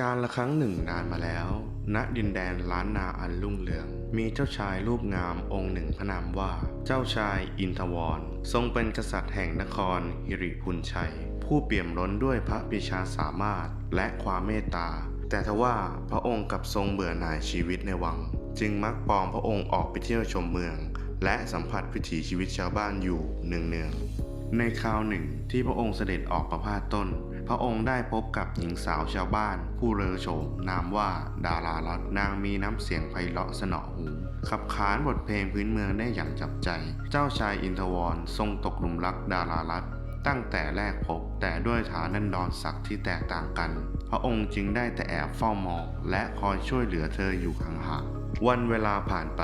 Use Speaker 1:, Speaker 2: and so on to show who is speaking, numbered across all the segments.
Speaker 1: การละครั้งหนึ่งนานมาแล้ว ณ ดินแดนล้านนาอันรุ่งเรือง มีเจ้าชายรูปงามองค์หนึ่งพระนามว่า เจ้าชายอินทวร ทรงเป็นกษัตริย์แห่งนครฮิริพุนชัย ผู้เปี่ยมล้นด้วยพระปรีชาสามารถและความเมตตา แต่ทว่าพระองค์กลับทรงเบื่อหน่ายชีวิตในวัง จึงมักปลอมพระองค์ออกไปเที่ยวชมเมือง และสัมผัสวิถีชีวิตชาวบ้านอยู่เนืองๆ ในคราวหนึ่งที่พระองค์เสด็จออกประพาสต้น พระองค์ได้พบกับหญิงสาวชาวบ้าน ผู้เลอโฉมนามว่าดารารัตนางมีน้ำเสียงไพเราะสนอหู ขับขานบทเพลงพื้นเมืองได้อย่างจับใจ เจ้าชายอินทวรทรงตกหลุมรักดารารัตตั้งแต่แรกพบแต่ด้วยฐานันดรศักดิ์ที่แตกต่างกัน พระองค์จึงได้แต่แอบเฝ้ามองและคอยช่วยเหลือเธออยู่ห่างๆ วันเวลาผ่านไป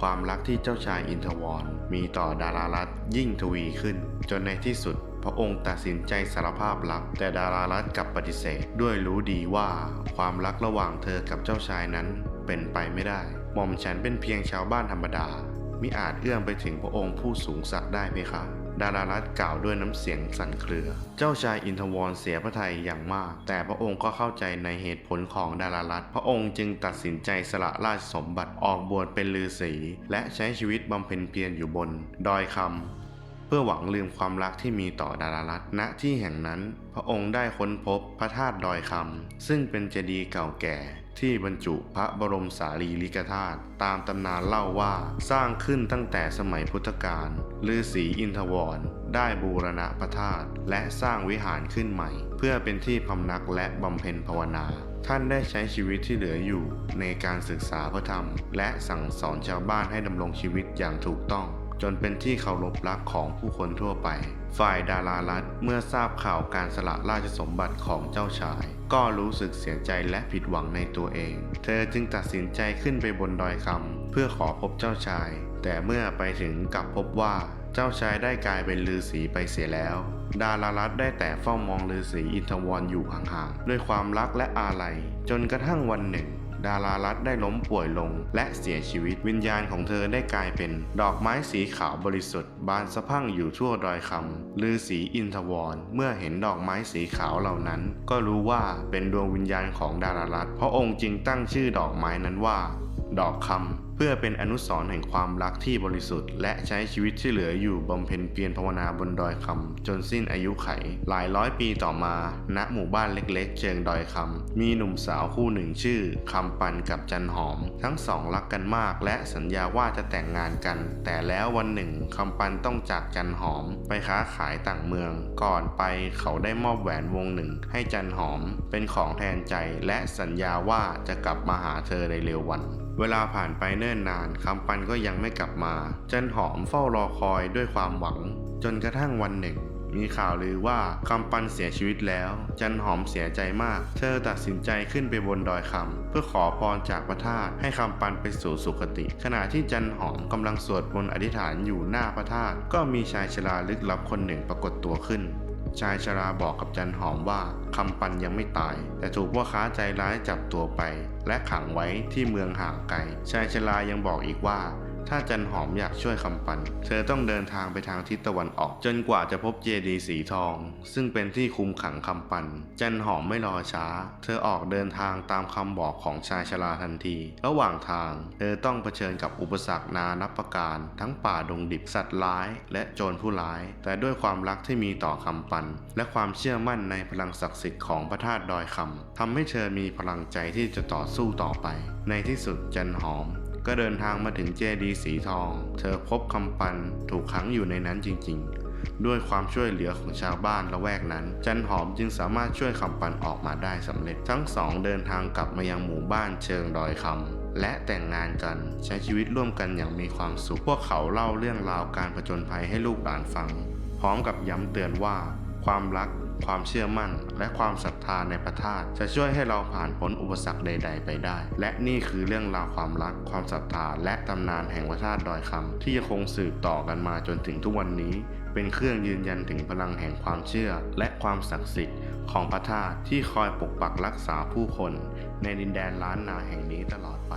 Speaker 1: ความรักที่เจ้าชายอินทวรมีต่อดารารัตยิ่งทวีขึ้น จนในที่สุด พระองค์ตัดสินใจสารภาพรัก แต่ดารารัตกลับปฏิเสธ ด้วยรู้ดีว่าความรักระหว่างเธอกับเจ้าชายนั้นเป็นไปไม่ได้ หม่อมฉันเป็นเพียงชาวบ้านธรรมดามิอาจเอื้อมไปถึงพระองค์ผู้สูงศักดิ์ได้เพคะ ดารารัตกล่าวด้วยน้ำเสียงสั่นเครือ เจ้าชายอินทวรเสียพระทัยอย่างมาก แต่พระองค์ก็เข้าใจในเหตุผลของดารารัตพระองค์จึงตัดสินใจสละราชสมบัติออกบวชเป็นฤาษีและใช้ชีวิตบำเพ็ญเพียรอยู่บน ดอยคำ พื่อหวังลืมความรักที่มีต่อดารารัตณที่แห่งนั้น พระองค์ได้ค้นพบพระธาตุดอยคำซึ่งเป็นเจดีย์เก่าแก่ที่บรรจุพระบรมสารีริกธาตุตามตำนานเล่าว่าสร้างขึ้นตั้งแต่สมัยพุทธกาลฤาษีอินทวรได้บูรณะพระธาตุและสร้างวิหารขึ้นใหม่ เพื่อเป็นที่พำนักและบำเพ็ญภาวนา ท่านได้ใช้ชีวิตที่เหลืออยู่ในการศึกษาพระธรรม และสั่งสอนชาวบ้านให้ดำรงชีวิตอย่างถูกต้อง จนเป็นที่เคารพรักของผู้คนทั่วไป ฝ่ายดารารัฐเมื่อทราบข่าวการสละราชสมบัติของเจ้าชาย ก็รู้สึกเสียใจและผิดหวังในตัวเอง เธอจึงตัดสินใจขึ้นไปบนดอยคำเพื่อขอพบเจ้าชาย แต่เมื่อไปถึงกลับพบว่าเจ้าชายได้กลายเป็นฤาษีไปเสียแล้ว ดารารัตได้แต่เฝ้ามองฤาษีอินทวรอยู่ห่างๆด้วยความรักและอาลัย จนกระทั่งวันหนึ่ง ดารารัตได้ล้มป่วยลง และเสียชีวิตวิญญาณของเธอได้กลายเป็น ดอกไม้สีขาวบริสุทธิ์ บานสะพั่งอยู่ทั่วดอยคำลือสีอินทวร เมื่อเห็นดอกไม้สีขาวเหล่านั้น ก็รู้ว่าเป็นดวงวิญญาณของดารารัตเพราะองค์จึงตั้งชื่อดอกไม้นั้นว่า ดอกคำเพื่อเป็นอนุสรณ์แห่งความรักที่บริสุทธิ์ และใช้ชีวิตที่เหลืออยู่บำเพ็ญเพียรภาวนาบนดอยคำจนสิ้นอายุไข หลายร้อยปีต่อมา ณหมู่บ้านเล็กๆ เชิงดอยคำมีหนุ่มสาวคู่หนึ่งชื่อคำปันกับจันหอม ทั้งสองรักกันมากและสัญญาว่าจะแต่งงานกัน แต่แล้ววันหนึ่งคำปันต้องจากจันหอม ไปค้าขายต่างเมือง ก่อนไปเขาได้มอบแหวนวงหนึ่ง ให้จันหอม เป็นของแทนใจและสัญญาว่าจะกลับมาหาเธอในเร็ววัน เวลาผ่านไปเนิ่นนานคำปันก็ยังไม่กลับมา จันหอมเฝ้ารอคอยด้วยความหวัง จนกระทั่งวันหนึ่ง มีข่าวลือว่าคำปันเสียชีวิตแล้ว จันหอมเสียใจมาก เธอตัดสินใจขึ้นไปบนดอยคำเพื่อขอพรจากพระธาตุให้คำปันไปสู่สุคติ ขณะที่จันหอมกำลังสวดมนต์อธิษฐานอยู่หน้าพระธาตุก็มีชายชราลึกลับคนหนึ่งปรากฏตัวขึ้น ชายชราบอกกับจันหอมว่าคำปันยังไม่ตาย แต่ถูกพ่อค้าใจร้ายจับตัวไป และขังไว้ที่เมืองห่างไกลชายชรายังบอกอีกว่า ถ้าจันหอมอยากช่วยคำปัน เธอต้องเดินทางไปทางทิศตะวันออก จนกว่าจะพบเจดีสีทอง ซึ่งเป็นที่คุมขังคำปัน จันหอมไม่รอช้า เธอออกเดินทางตามคำบอกของชายชราทันที ระหว่างทาง เธอต้องเผชิญกับอุปสรรคนานับประการ ทั้งป่าดงดิบสัตว์ร้าย และโจรผู้ร้าย แต่ด้วยความรักที่มีต่อคำปัน และความเชื่อมั่นในพลังศักดิ์สิทธิ์ของพระธาตุดอยคำทำให้เธอมีพลังใจที่จะต่อสู้ต่อไป ในที่สุดจันหอม ก็เดินทางมาถึงเจดีสีทอง เธอพบคำปันถูกขังอยู่ในนั้นจริงๆ ด้วยความช่วยเหลือของชาวบ้านละแวกนั้น จันหอมจึงสามารถช่วยคำปันออกมาได้สำเร็จ ทั้งสองเดินทางกลับมายังหมู่บ้านเชิงดอยคำและแต่งงานกันใช้ชีวิตร่วมกันอย่างมีความสุข พวกเขาเล่าเรื่องราวการผจญภัยให้ลูกหลานฟัง พร้อมกับย้ำเตือนว่า ความรัก ความเชื่อมั่น และความศรัทธาในพระธาตุจะช่วยให้เราผ่านพ้นอุปสรรคใด ๆ ไปได้ และนี่คือเรื่องราวความรัก ความศรัทธา และตำนานแห่งพระธาตุดอยคำที่ยังคงสืบต่อกันมาจนถึงทุกวันนี้ เป็นเครื่องยืนยันถึงพลังแห่งความเชื่อ และความศักดิ์สิทธิ์ของพระธาตุที่คอยปกปักรักษาผู้คน ในดินแดนล้านนาแห่งนี้ตลอดไป